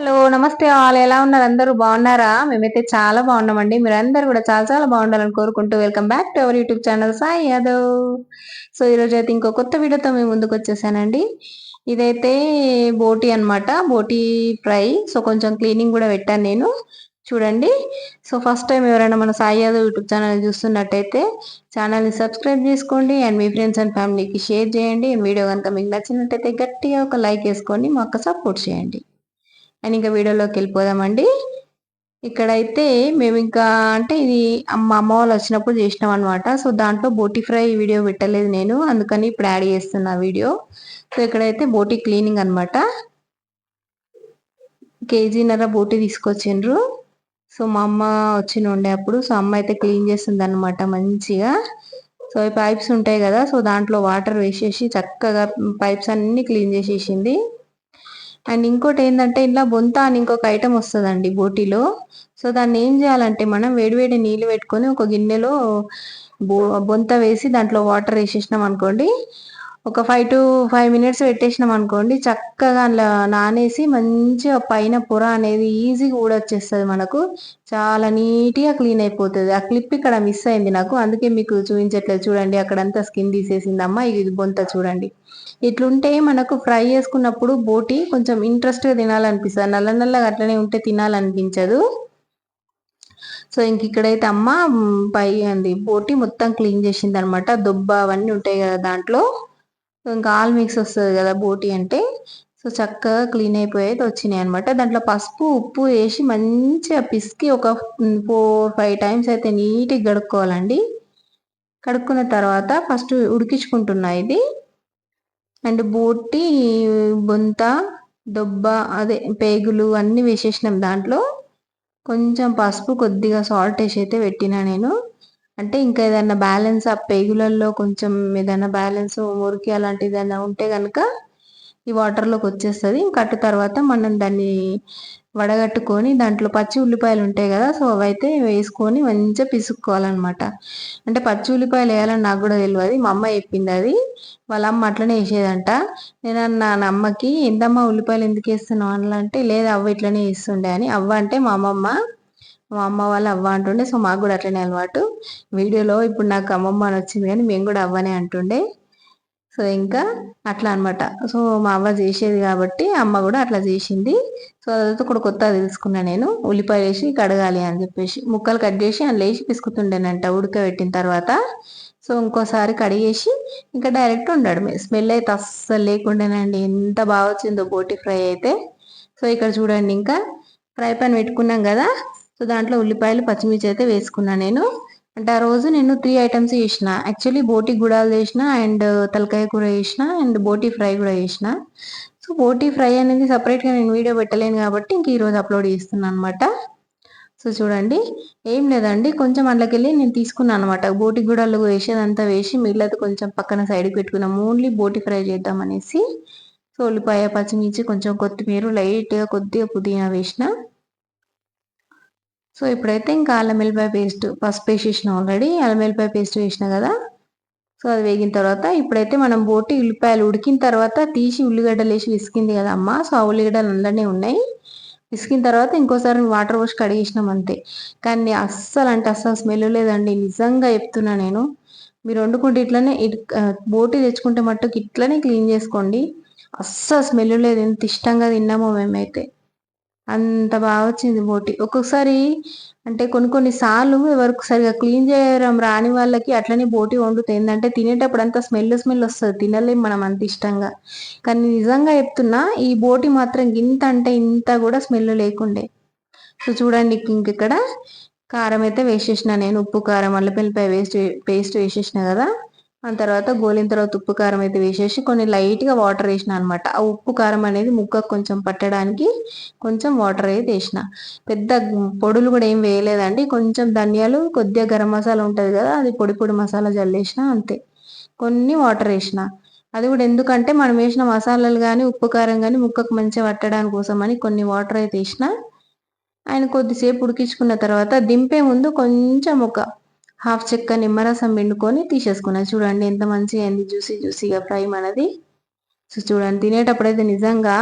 Hello నమస్తే all. ఎలా ఉన్నారు? అందరూ బాగున్నారా? మేమైతే చాలా బాగున్నామండి. మీరందరూ కూడా చాలా చాలా బాగుండాలని కోరుకుంటూ welcome back to our YouTube channel Sai Yadav. So ఈరోజు అయితే ఇంకో కొత్త వీడియోతో మేము ముందుకు వచ్చేసానండి. ఇదైతే బోటి అనమాట బోటీ ఫ్రై. సో కొంచెం క్లీనింగ్ కూడా పెట్టాను నేను. చూడండి. సో ఫస్ట్ టైం ఎవరైనా మన సాయి యాదవ్ యూట్యూబ్ ఛానల్ చూస్తున్నట్టయితే ఛానల్ని సబ్స్క్రైబ్ చేసుకోండి అండ్ మీ ఫ్రెండ్స్ అండ్ ఫ్యామిలీకి షేర్ చేయండి. అండ్ వీడియో కనుక మీకు నచ్చినట్టయితే గట్టిగా ఒక లైక్ వేసుకోండి మాకు సపోర్ట్ చేయండి. అండ్ ఇంకా వీడియోలోకి వెళ్ళిపోదామండి. ఇక్కడైతే మేము ఇంకా అంటే ఇది మా అమ్మ వాళ్ళు వచ్చినప్పుడు చేసినాం అనమాట సో దాంట్లో బోటీ ఫ్రై వీడియో పెట్టలేదు నేను. అందుకని ఇప్పుడు యాడ్ చేస్తున్నా వీడియో. సో ఇక్కడైతే బోటీ క్లీనింగ్ అనమాట కేజీన్నర బోటీ తీసుకొచ్చిండ్రు. సో మా అమ్మ వచ్చిన ఉండే అప్పుడు సో అమ్మ అయితే క్లీన్ చేస్తుంది అనమాట మంచిగా. సో ఈ పైప్స్ ఉంటాయి కదా సో దాంట్లో వాటర్ వేసేసి చక్కగా పైప్స్ అన్ని క్లీన్ చేసేసింది. అండ్ ఇంకోటి ఏంటంటే ఇలా బొంత అని ఇంకొక ఐటమ్ వస్తుందండి బోటీలో. సో దాన్ని ఏం చేయాలంటే మనం వేడివేడి నీళ్ళు పెట్టుకొని ఒక గిన్నెలో బొంత వేసి దాంట్లో వాటర్ వేసేసినాం అనుకోండి ఒక ఫైవ్ టు ఫైవ్ మినిట్స్ పెట్టేసినాం అనుకోండి చక్కగా అలా నానేసి మంచిగా పైన పొర అనేది ఈజీగా ఊడొచ్చేస్తుంది మనకు. చాలా నీట్గా క్లీన్ అయిపోతుంది. ఆ క్లిప్ ఇక్కడ మిస్ అయింది నాకు. అందుకే మీకు చూపించట్లేదు. చూడండి అక్కడంతా స్కిన్ తీసేసింది ఇది బొంత చూడండి. ఇట్లుంటే మనకు ఫ్రై చేసుకున్నప్పుడు బోటి కొంచెం ఇంట్రెస్ట్గా తినాలనిపిస్తుంది. నల్ల నల్లగా అట్లనే ఉంటే తినాలనిపించదు. సో ఇంక ఇక్కడైతే అమ్మ పై అంది బోటి మొత్తం క్లీన్ చేసింది అనమాట దుబ్బ అవన్నీ ఉంటాయి కదా దాంట్లో. ఇంకా ఆల్ మిక్స్ వస్తుంది కదా బోటి అంటే సో చక్కగా క్లీన్ అయిపోయేది వచ్చినాయి అనమాట దాంట్లో పసుపు ఉప్పు వేసి మంచిగా పిసికి ఒక ఫోర్ ఫైవ్ టైమ్స్ అయితే నీట్గా కడుక్కోవాలండి. కడుక్కున్న తర్వాత ఫస్ట్ ఉడికించుకుంటున్నా ఇది. అండ్ బోటి బొంత దొబ్బ అదే పేగులు అన్నీ వేసేసినాం దాంట్లో. కొంచెం పసుపు కొద్దిగా సాల్ట్ వేసి అయితే పెట్టినా నేను. అంటే ఇంకా ఏదైనా బ్యాలెన్స్ ఆ పేగులలో కొంచెం ఏదైనా బ్యాలెన్స్ మురికి అలాంటిది ఏదైనా ఉంటే కనుక ఈ వాటర్లోకి వచ్చేస్తుంది. కట్టు తర్వాత మనం దాన్ని వడగట్టుకొని దాంట్లో పచ్చి ఉల్లిపాయలు ఉంటాయి కదా సో అవైతే వేసుకొని మంచిగా పిసుక్కోవాలన్నమాట. అంటే పచ్చి ఉల్లిపాయలు వేయాలని నాకు కూడా తెలియదు మా అమ్మ చెప్పింది అది. వాళ్ళ అమ్మ అట్లనే వేసేదంట నేను అన్న అమ్మకి ఎంతమ్మ ఉల్లిపాయలు ఎందుకు వేస్తున్నావు? అని అంటే లేదు అవ్వ ఇట్లనే వేస్తుండే అని. అవ్వ అంటే మా అమ్మమ్మ. మా అమ్మ వాళ్ళు అవ్వ అంటుండే సో మాకు కూడా అట్లనే అలవాటు. వీడియోలో ఇప్పుడు నాకు అమ్మమ్మ అని వచ్చింది కానీ మేము కూడా అవ్వనే అంటుండే. సో ఇంకా అట్లా అనమాట సో మా అవ్వ చేసేది కాబట్టి అమ్మ కూడా అట్లా చేసింది. సో అదంతా కూడా కొత్తగా తెలుసుకున్నా నేను. ఉల్లిపాయ వేసి కడగాలి అని చెప్పేసి. ముక్కలు కట్ చేసి అందులో వేసి పిసుకుతుండేనంట ఉడకబెట్టిన తర్వాత. సో ఇంకోసారి కడిగేసి ఇంకా డైరెక్ట్ ఉండడమే స్మెల్ అయితే అస్సలు లేకుండానండి. ఎంత బాగా వచ్చిందో బోటి ఫ్రై అయితే. సో ఇక్కడ చూడండి ఇంకా ఫ్రై పాన్ పెట్టుకున్నాం కదా. సో దాంట్లో ఉల్లిపాయలు పచ్చిమిర్చి అయితే వేసుకున్నాను నేను. అంటే ఆ రోజు నేను త్రీ ఐటమ్స్ చేసిన. యాక్చువల్లీ బోటి గుడాలు చేసిన అండ్ తలకాయ కూర చేసిన అండ్ బోటి ఫ్రై కూడా చేసిన. సో బోటి ఫ్రై అనేది సపరేట్గా నేను వీడియో పెట్టలేను కాబట్టి ఇంక ఈరోజు అప్లోడ్ చేస్తున్నాను అనమాట సో చూడండి ఏం లేదండి కొంచెం అందులోకెళ్ళి నేను తీసుకున్నాను అనమాట బోటి గుడాలు వేసేదంతా వేసి మిగిలితే కొంచెం పక్కన సైడ్కి పెట్టుకున్నాం. ఓన్లీ బోటి ఫ్రై చేద్దాం అనేసి. సో ఉల్లిపాయ పచ్చిమిర్చి కొంచెం కొత్తిమీర లైట్గా కొద్దిగా పుదీనా వేసిన. సో ఇప్పుడైతే ఇంకా అల్లం వెల్లిపాయ పేస్ట్ పసుపు వేసిన ఆల్రెడీ. అల్లం వెల్లిపాయ పేస్ట్ వేసిన కదా. సో అది వేగిన తర్వాత ఇప్పుడైతే మనం బోటి ఉల్లిపాయలు ఉడికిన తర్వాత తీసి ఉల్లిగడ్డలు వేసి విసికింది కదా అమ్మ. సో ఆ ఉల్లిగడ్డలు అందరినీ ఉన్నాయి. విసికిన తర్వాత ఇంకోసారి వాటర్ పోసి కడిగేసినాం అంతే. కానీ అస్సలు అంటే అస్సలు స్మెల్ లేదండి. నిజంగా చెప్తున్నా నేను. మీరు వండుకుంటే ఇట్లనే బోటి తెచ్చుకుంటే మట్టుకు ఇట్లనే క్లీన్ చేసుకోండి. అస్సలు స్మెల్ లేదు. ఎంత ఇష్టంగా తిన్నామో మేమైతే. అంత బాగా వచ్చింది బోటి. ఒక్కొక్కసారి అంటే కొన్ని కొన్ని సార్లు ఎవరికి సరిగా క్లీన్ చేయడం రాని వాళ్ళకి అట్లనే బోటి వండుతుంది ఏంటంటే తినేటప్పుడు అంత స్మెల్ స్మెల్ వస్తుంది. తినలేం మనం అంత ఇష్టంగా. కానీ నిజంగా చెప్తున్నా ఈ బోటి మాత్రం ఇంత అంటే ఇంత కూడా స్మెల్ లేకుండే. సో చూడండి ఇంకెక్కడ కారం అయితే వేసేసిన నేను. ఉప్పు కారం అల్లపల్లిపాయ వేస్ట్ పేస్ట్ వేసేసిన కదా. ఆ తర్వాత గోలిన తర్వాత ఉప్పు కారం అయితే వేసేసి కొన్ని లైట్గా వాటర్ వేసిన అనమాట ఆ ఉప్పు కారం అనేది ముక్కకు కొంచెం పట్టడానికి కొంచెం వాటర్ అయితే వేసిన. పెద్ద పొడులు కూడా ఏం వేయలేదండి. కొంచెం ధనియాలు కొద్దిగా గరం మసాలా ఉంటుంది కదా అది పొడి పొడి మసాలా జల్లేసిన అంతే. కొన్ని వాటర్ వేసిన. అది కూడా ఎందుకంటే మనం వేసిన మసాలాలు కానీ ఉప్పు కారం కానీ ముక్కకు మంచిగా పట్టడానికి కోసం అని కొన్ని వాటర్ అయితే వేసిన. ఆయన కొద్దిసేపు ఉడికించుకున్న తర్వాత దింపే ముందు కొంచెం ఒక హాఫ్ చెక్క నిమ్మరసం పిండుకొని తీసేసుకున్నాను చూడండి ఎంత మంచిగా అయింది. జ్యూసీ జ్యూసీగా ఫ్రై మనది. సో చూడండి తినేటప్పుడు అయితే నిజంగా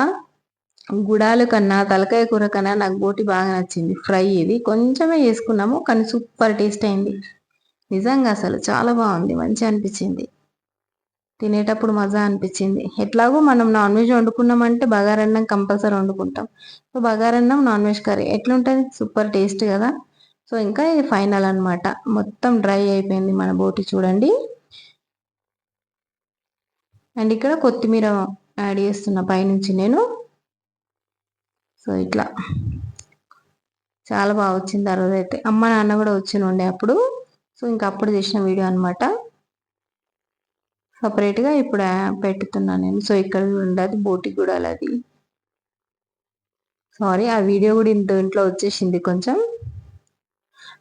గుడాలు కన్నా తలకాయ కూర కన్నా నాకు బోటి బాగా నచ్చింది. ఫ్రై ఇది. కొంచెమే వేసుకున్నాము కానీ సూపర్ టేస్ట్ అయింది. నిజంగా అసలు చాలా బాగుంది. మంచిగా అనిపించింది. తినేటప్పుడు మజా అనిపించింది. ఎట్లాగో మనం నాన్ వెజ్ వండుకున్నామంటే బగారన్నం కంపల్సరీ వండుకుంటాం. సో బగారన్నం నాన్ వెజ్ కర్రీ ఎట్లుంటుంది? సూపర్ టేస్ట్ కదా. సో ఇంకా ఇది ఫైనల్ అనమాట మొత్తం డ్రై అయిపోయింది మన బోటి చూడండి. అండ్ ఇక్కడ కొత్తిమీర యాడ్ చేస్తున్న పైనుంచి నేను. సో ఇట్లా. చాలా బాగా వచ్చింది ఆ రోజు అయితే. అమ్మ నాన్న కూడా వచ్చి ఉండే అప్పుడు. సో ఇంకా అప్పుడు చేసిన వీడియో అనమాట సపరేట్గా ఇప్పుడు పెట్టుతున్నాను నేను. సో ఇక్కడ ఉండదు బోటి కూడా అది. సారీ ఆ వీడియో కూడా ఇంత ఇంట్లో వచ్చేసింది కొంచెం.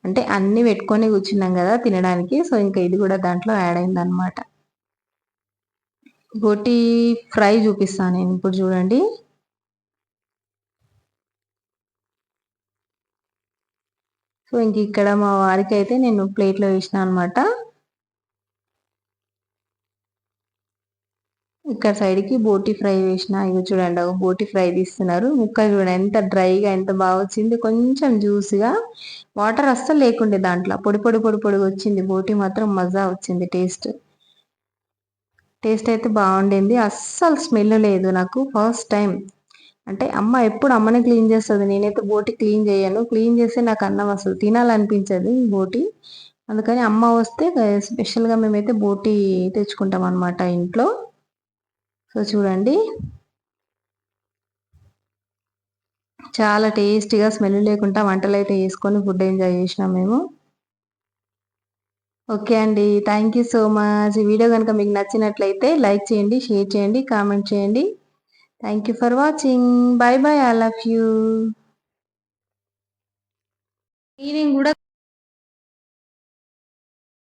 అంటే అన్ని పెట్టుకొని కూర్చున్నాం కదా తినడానికి. సో ఇంకా ఇది కూడా దాంట్లో యాడ్ అయింది అనమాట బోటి ఫ్రై చూపిస్తాను నేను ఇప్పుడు చూడండి. సో ఇంక ఇక్కడ మా వారికి అయితే నేను ప్లేట్లో వేసిన అనమాట ఇక్కడ సైడ్కి బోటి ఫ్రై వేసిన ఇవి చూడండి బోటి ఫ్రై తీస్తున్నారు. ముక్క చూడండి ఎంత డ్రైగా ఎంత బాగా వచ్చింది. కొంచెం జ్యూస్గా వాటర్ అస్సలు లేకుండే దాంట్లో. పొడి పొడి పొడి పొడి వచ్చింది. బోటి మాత్రం మజా వచ్చింది టేస్ట్ టేస్ట్ అయితే బాగుండింది. అస్సలు స్మెల్ లేదు నాకు ఫస్ట్ టైం అంటే అమ్మ ఎప్పుడు అమ్మనే క్లీన్ చేస్తుంది. నేనైతే బోటి క్లీన్ చేయను. క్లీన్ చేస్తే నాకు అన్నం అసలు తినాలనిపించదు బోటి. అందుకని అమ్మ వస్తే స్పెషల్గా మేమైతే బోటి తెచ్చుకుంటాం అనమాట ఇంట్లో. సో చూడండి. చాలా టేస్టీగా స్మెల్ లేకుండా వంటలు అయితే వేసుకొని ఫుడ్ ఎంజాయ్ చేసినాం మేము. ఓకే అండి. Thank you so much. ఈ వీడియో కనుక మీకు నచ్చినట్లయితే లైక్ చేయండి షేర్ చేయండి కామెంట్ చేయండి. Thank you for watching bye bye I love you కూడా